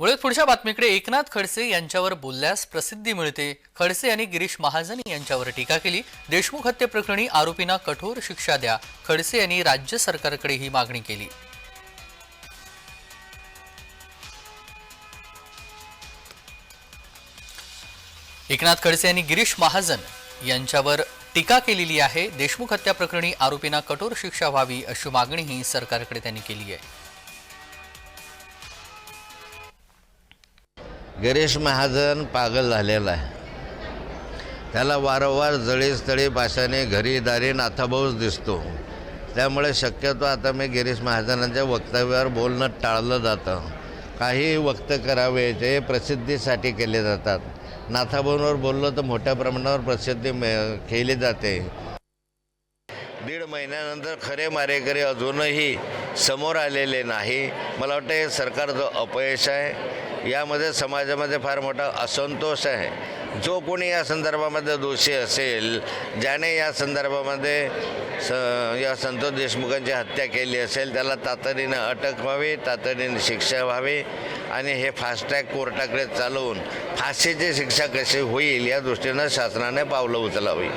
वळत पुढच्या बातमीकडे एकनाथ खडसे यांच्यावर बोलल्यास प्रसिद्धी मिळते. खडसे यांनी गिरीश महाजन यांच्यावर टीका केली. देशमुख हत्येप्रकरणी आरोपींना कठोर शिक्षा द्या. खडसे यांनी राज्य सरकारकडे ही मागणी केली. एकनाथ खडसे यांनी गिरीश महाजन यांच्यावर टीका केलेली आहे. देशमुख हत्या प्रकरणी आरोपींना कठोर शिक्षा व्हावी अशी मागणीही सरकारकडे त्यांनी केली आहे. गिरीश महाजन पागल झालेला आहे. त्याला वारंवार जळीस्थळी भाषाने घरी दारी नाथाभाऊच दिसतो. त्यामुळे शक्यतो आता मी गिरीश महाजनांच्या वक्तव्यावर बोलणं टाळलं जातं. काही वक्त करावे ते प्रसिद्धीसाठी केले जातात. नाथाभाऊंवर बोललो तर मोठ्या प्रमाणावर प्रसिद्धी मिळ- केली जाते. दीड महिन्यानंतर खरे मारेकरी अजूनही समोर आलेले नाही. मला वाटतं हे सरकारचं अपयश आहे. यामध्ये समाजामध्ये फार मोठा असंतोष आहे. जो कोणी या संदर्भामध्ये दोषी असेल ज्याने या संदर्भामध्ये स या संतोष देशमुखांची हत्या केली असेल त्याला तातडीनं अटक व्हावी तातडीने शिक्षा व्हावी आणि हे फास्टॅग कोर्टाकडे चालवून फाशीची शिक्षा कशी होईल या दृष्टीनं शासनाने पावलं उचलावी.